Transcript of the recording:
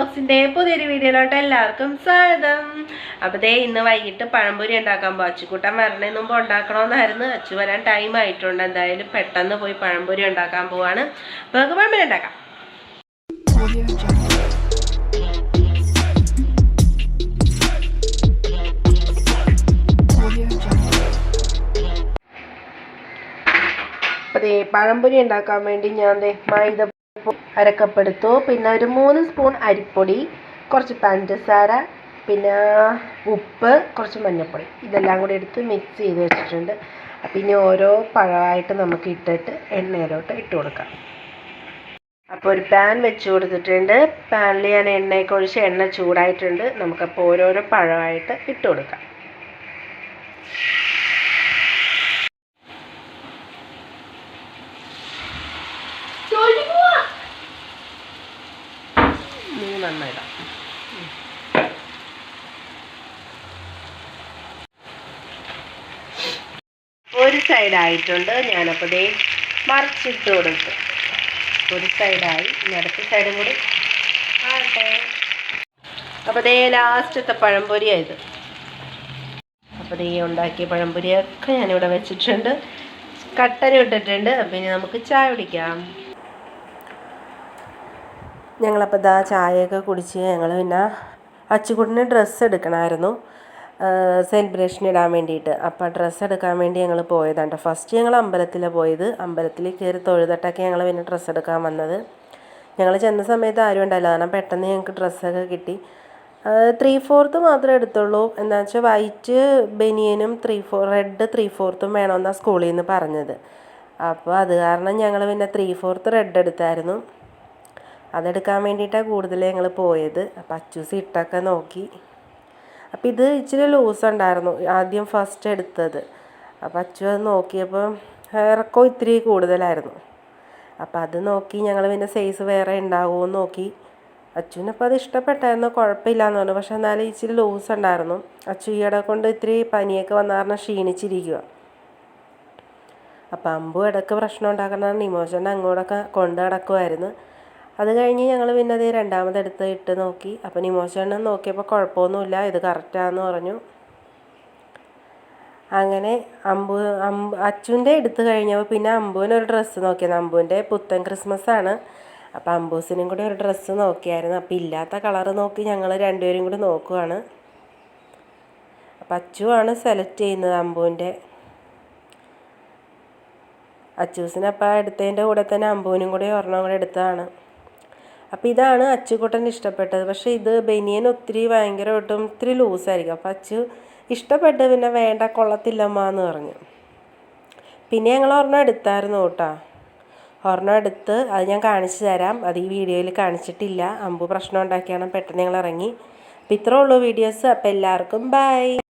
വ്ളോഗ്സിന്റെ പുതിയൊരു വീഡിയോയിലോട്ട് എല്ലാവർക്കും സ്വാഗതം. അപ്പോൾ ദേ ഇന്ന് വൈകിട്ട് പഴംപൊരി ഉണ്ടാക്കാൻ പോകും അച്ചുകൂട്ടം വരണേ മുമ്പ് ഉണ്ടാക്കണമെന്നായിരുന്നു അച്ചു വരാൻ ടൈം ആയിട്ടുണ്ട്. എന്തായാലും പെട്ടെന്ന് പോയി പഴംപൊരി ഉണ്ടാക്കാൻ പോവാണ്. അപ്പോൾ നമുക്ക് പഴംപൊരി ഉണ്ടാക്കാം. അപ്പോൾ പഴംപൊരി ഉണ്ടാക്കാൻ വേണ്ടി ഞാൻ ദേ മൈദ അരക്കപ്പെടുത്തു. പിന്നെ ഒരു മൂന്ന് സ്പൂൺ അരിപ്പൊടി കുറച്ച് പഞ്ചസാര പിന്നെ ഉപ്പ് കുറച്ച് മഞ്ഞൾപ്പൊടി. ഇതെല്ലാം കൂടി എടുത്ത് മിക്സ് ചെയ്ത് വെച്ചിട്ടുണ്ട്. അപ്പം ഇനി ഓരോ പഴമായിട്ട് നമുക്ക് ഇട്ടിട്ട് എണ്ണയിലോട്ട് ഇട്ട് കൊടുക്കാം. അപ്പോൾ ഒരു പാൻ വെച്ച് കൊടുത്തിട്ടുണ്ട്. പാനിൽ ഞാൻ എണ്ണയൊക്കെ ഒഴിച്ച് എണ്ണ ചൂടായിട്ടുണ്ട്. നമുക്കപ്പോൾ ഓരോരോ പഴമായിട്ട് ഇട്ട് കൊടുക്കാം. മൂന്നെണ്ണം ഇടാം ഒരു സൈഡായിട്ടുണ്ട് ഞാനപ്പോൾ ദേ മറിച്ചിട്ട് കൊടുത്തു. ഒരു സൈഡായി ഇനി അടുത്ത സൈഡും കൂടി ആട്ടെ അപ്പോൾ ദേ ലാസ്റ്റത്തെ പഴംപൊരിയായത്. അപ്പോൾ ദേ ഉണ്ടാക്കിയ പഴംപൊരിയൊക്കെ ഞാനിവിടെ വെച്ചിട്ടുണ്ട്. കട്ടന ഇട്ടിട്ടുണ്ട്. അപ്പം ഇനി നമുക്ക് ചായ കുടിക്കാം. ഞങ്ങളപ്പോൾ ദാ ചായയൊക്കെ കുടിച്ച് ഞങ്ങൾ പിന്നെ അച്ചുകുട്ടിന് ഡ്രസ്സ് എടുക്കണമായിരുന്നു സെലിബ്രേഷൻ ഇടാൻ വേണ്ടിയിട്ട്. അപ്പോൾ ഡ്രസ്സ് എടുക്കാൻ വേണ്ടി ഞങ്ങൾ പോയതാണ് ഫസ്റ്റ് ഞങ്ങൾ അമ്പലത്തിലാണ് പോയത്. അമ്പലത്തിൽ കയറി തൊഴുതട്ടൊക്കെ ഞങ്ങൾ പിന്നെ ഡ്രസ്സ് എടുക്കാൻ വന്നത്. ഞങ്ങൾ ചെന്ന സമയത്ത് ആരും ഉണ്ടായില്ല. കാരണം പെട്ടെന്ന് ഞങ്ങൾക്ക് ഡ്രസ്സൊക്കെ കിട്ടി. ത്രീ ഫോർത്ത് മാത്രമേ എടുത്തുള്ളൂ. എന്താ വെച്ചാൽ വൈറ്റ് ബനിയനും ത്രീ ഫോർ റെഡ് ത്രീ ഫോർത്തും വേണമെന്നാണ് സ്കൂളിൽ നിന്ന് പറഞ്ഞത്. അപ്പോൾ അത് കാരണം ഞങ്ങൾ പിന്നെ ത്രീ ഫോർത്ത് റെഡ് എടുത്തായിരുന്നു. അതെടുക്കാൻ വേണ്ടിയിട്ടാണ് കൂടുതൽ ഞങ്ങൾ പോയത്. അപ്പം അച്ചൂസ് ഇട്ടൊക്കെ നോക്കി. അപ്പം ഇത് ഇച്ചിരി ലൂസ് ഉണ്ടായിരുന്നു ആദ്യം ഫസ്റ്റ് എടുത്തത്. അപ്പം അച്ചു അത് നോക്കിയപ്പോൾ ഇറക്കം ഇത്തിരി കൂടുതലായിരുന്നു. അപ്പം അത് നോക്കി ഞങ്ങൾ പിന്നെ സൈസ് വേറെ ഉണ്ടാവുമോ എന്ന് നോക്കി. അച്ചുവിനപ്പോൾ അത് ഇഷ്ടപ്പെട്ടായിരുന്നു കുഴപ്പമില്ല എന്ന് പറഞ്ഞു. പക്ഷെ എന്നാലും ഇച്ചിരി ലൂസ് ഉണ്ടായിരുന്നു. അച്ചു ഈയിടെ കൊണ്ട് ഇത്തിരി പനിയൊക്കെ വന്ന കാരണം ക്ഷീണിച്ചിരിക്കുക അപ്പം അമ്പു ഇടയ്ക്ക് പ്രശ്നം ഉണ്ടാക്കുന്ന നിമോചന്റെ അങ്ങോട്ടൊക്കെ കൊണ്ട് നടക്കുമായിരുന്നു അത് കഴിഞ്ഞ് ഞങ്ങൾ പിന്നെ അത് രണ്ടാമതെടുത്ത് ഇട്ട് നോക്കി. അപ്പം നിമോശണ്ണൻ നോക്കിയപ്പോൾ കുഴപ്പമൊന്നുമില്ല ഇത് കറക്റ്റാന്ന് പറഞ്ഞു. അങ്ങനെ അമ്പു അമ്പു അച്ചുവിന്റെ എടുത്ത് കഴിഞ്ഞപ്പോൾ പിന്നെ അമ്പുവിനൊരു ഡ്രസ്സ് നോക്കിയത് അമ്പുവിന്റെ പുത്തൻ ക്രിസ്മസ് ആണ് അപ്പോൾ അമ്പൂസിനും കൂടി ഒരു ഡ്രസ്സ് നോക്കിയായിരുന്നു അപ്പോൾ ഇല്ലാത്ത കളറ് നോക്കി ഞങ്ങൾ രണ്ടുപേരും കൂടി നോക്കുവാണ്. അപ്പം അച്ചുവാണ് സെലക്ട് ചെയ്യുന്നത് അമ്പുവിന്റെ അച്ചൂസിനപ്പം എടുത്തതിന്റെ കൂടെ തന്നെ അമ്പുവിനും കൂടി ഒരെണ്ണം കൂടെ എടുത്തതാണ്. അപ്പോൾ ഇതാണ് അച്ചുകുട്ടൻ ഇഷ്ടപ്പെട്ടത്. പക്ഷേ ഇത് ബനിയൻ ഒത്തിരി ഭയങ്കരമായിട്ടും ഇത്തിരി ലൂസായിരിക്കും അപ്പോൾ അച്ചു ഇഷ്ടപ്പെട്ട് പിന്നെ വേണ്ട കൊള്ളത്തില്ലമ്മ എന്ന് പറഞ്ഞു. പിന്നെ ഞങ്ങൾ ഒരെണ്ണം എടുത്തായിരുന്നു കേട്ടോ. ഒരെണ്ണം എടുത്ത് അത് ഞാൻ കാണിച്ചു തരാം. അത് ഈ വീഡിയോയിൽ കാണിച്ചിട്ടില്ല. അമ്പു പ്രശ്നം ഉണ്ടാക്കിയാണ് പെട്ടെന്ന് ഞങ്ങൾ ഇറങ്ങി. അപ്പോൾ ഇത്രേ ഉള്ളൂ വീഡിയോസ്. അപ്പോൾ എല്ലാവർക്കും ബൈ